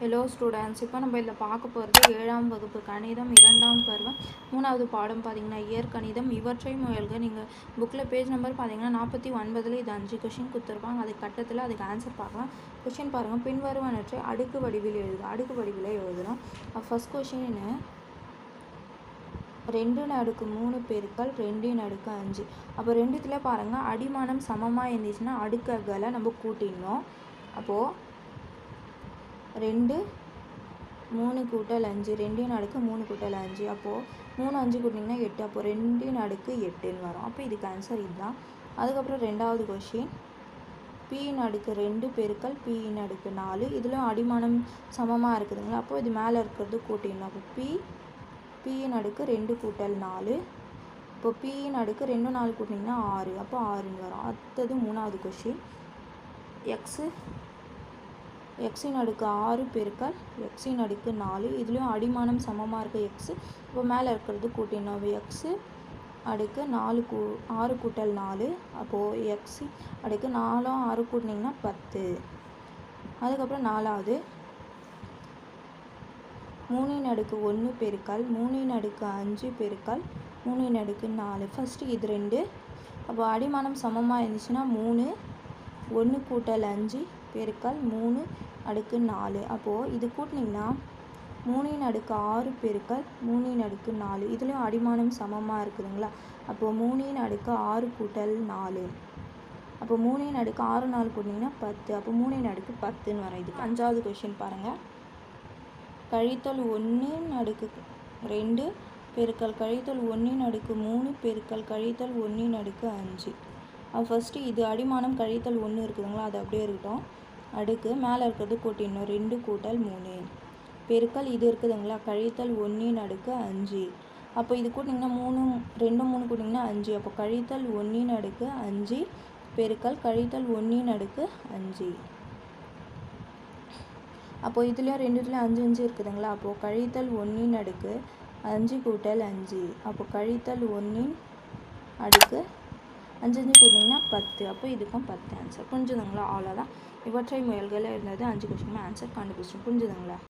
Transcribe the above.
Hello students இப்போ நம்ம இதில் பார்க்க போகிறது ஏழாம் வகுப்பு கணிதம் இரண்டாம் பருவம் மூணாவது பாடம் பார்த்தீங்கன்னா இயற்கணிதம். இவற்றை முயல்க. நீங்கள் புக்கில் பேஜ் நம்பர் பார்த்தீங்கன்னா நாற்பத்தி ஒன்பதில் இது அஞ்சு கொஷின் கொடுத்துருப்பாங்க. அது கட்டத்தில் அதுக்கு ஆன்சர் பார்க்கலாம். கொஷின் பாருங்கள் பின்வருவனற்றை அடுக்கு வடிவில் எழுது அடுக்கு வடிவில் எழுதுகிறோம் ஃபஸ்ட் கொஷின் ரெண்டு நடுக்கு மூணு பெருக்கள் ரெண்டு நடுக்கு அஞ்சு. அப்போ ரெண்டுத்தில் பாருங்கள் அடிமானம் சமமாக இருந்துச்சுன்னா அடுக்குகளை நம்ம கூட்டிடணும். அப்போது ரெண்டு மூணு கூட்டல் அஞ்சு ரெண்டையும் அடுக்கு மூணு கூட்டல் அஞ்சு. அப்போது மூணு அஞ்சு கூட்டிங்கன்னா எட்டு. அப்போது ரெண்டின் அடுக்கு எட்டுன்னு வரும். அப்போ இதுக்கு ஆன்சர் இதுதான். அதுக்கப்புறம் ரெண்டாவது கொஷின் பியின் அடுக்கு ரெண்டு பெருக்கல் பியின் அடுக்கு நாலு. இதில் அடிமானம் சமமாக இருக்குதுங்களா? அப்போது இது மேலே இருக்கிறது கூட்டிடணும் அப்போ பி பியின் அடுக்கு ரெண்டு கூட்டல் நாலு. இப்போ பியின் அடுக்கு ரெண்டு நாலு கூட்டிங்கன்னா ஆறு. அப்போ ஆறுன்னு வரும். அடுத்தது மூணாவது கொஷின் எக்ஸு எக்ஸின் அடுக்கு ஆறு பெருக்கல் எக்ஸின் அடுக்கு நாலு. இதுலேயும் அடிமானம் சமமாக இருக்க எக்ஸு இப்போ மேலே இருக்கிறது கூட்டினோம் எக்ஸு அடுக்கு நாலு கூ ஆறு கூட்டல் நாலு. அப்போது எக்ஸு அடுக்கு நாலும் ஆறு கூட்டினீங்கன்னா பத்து. அதுக்கப்புறம் நாலாவது. மூணின் அடுக்கு ஒன்று பெருக்கல் மூணின் அடுக்கு அஞ்சு பெருக்கல் மூணின் அடுக்கு நாலு. ஃபஸ்ட்டு இது ரெண்டு. அப்போ அடிமானம் சமமாக இருந்துச்சுன்னா மூணு ஒன்று கூட்டல் அஞ்சு பெருக்கல் மூணு அடுக்கு நாலு. அப்போது இது கூட்டினீங்கன்னா மூணின் அடுக்கு ஆறு பெருக்கல் மூணின் அடுக்கு நாலு. இதுலேயும் அடிமானம் சமமாக இருக்குதுங்களா? அப்போது மூணின் அடுக்கு ஆறு கூட்டல் நாலு. அப்போ மூணின் அடுக்கு ஆறு நாலு கூட்டினீங்கன்னா பத்து. அப்போ மூணின் அடுக்கு பத்துன்னு வரும் இதுக்கு. அஞ்சாவது கொஷின் பாருங்கள் கழித்தல் ஒன்றின் அடுக்கு ரெண்டு பெருக்கல். கழித்தல் ஒன்றின் அடுக்கு மூணு பெருக்கல். கழித்தல் ஒன்றின் அடுக்கு அஞ்சு. ஃபஸ்ட்டு இது அடிமானம் கழித்தல் ஒன்று இருக்குதுங்களா? அது அப்படியே இருக்கட்டும். அடுக்கு. மேலே இருக்கிறது கூட்டிடணும் ரெண்டு கூட்டல் மூணு. பெருக்கல் இது இருக்குதுங்களா? கழித்தல் ஒன்றின் அடுக்கு அஞ்சு. அப்போ இது கூட்டிங்கன்னா மூணு ரெண்டு மூணு கூட்டிங்கன்னா அஞ்சு. அப்போ கழித்தல் ஒன்றின் அடுக்கு அஞ்சு பெருக்கல் கழித்தல் ஒன்றின் அடுக்கு அஞ்சு. அப்போ இதுலேயும் ரெண்டு இதுலேயும் அஞ்சு அஞ்சு இருக்குதுங்களா? அப்போது கழித்தல் ஒன்றின் அடுக்கு அஞ்சு கூட்டல் அஞ்சு. அப்போ கழித்தல் ஒன்றின் அடுக்கு அஞ்சு அஞ்சு கூட்டிங்கன்னா பத்து. அப்போ இதுக்கும் பத்து ஆன்சர் புரிஞ்சுதுங்களா? அவ்வளோதான். இவற்றை முயல்களில் இருந்தது அஞ்சு கொஸ்டின் ஆன்சர் கண்டுபிடிச்சோம் புரிஞ்சுதுங்களா?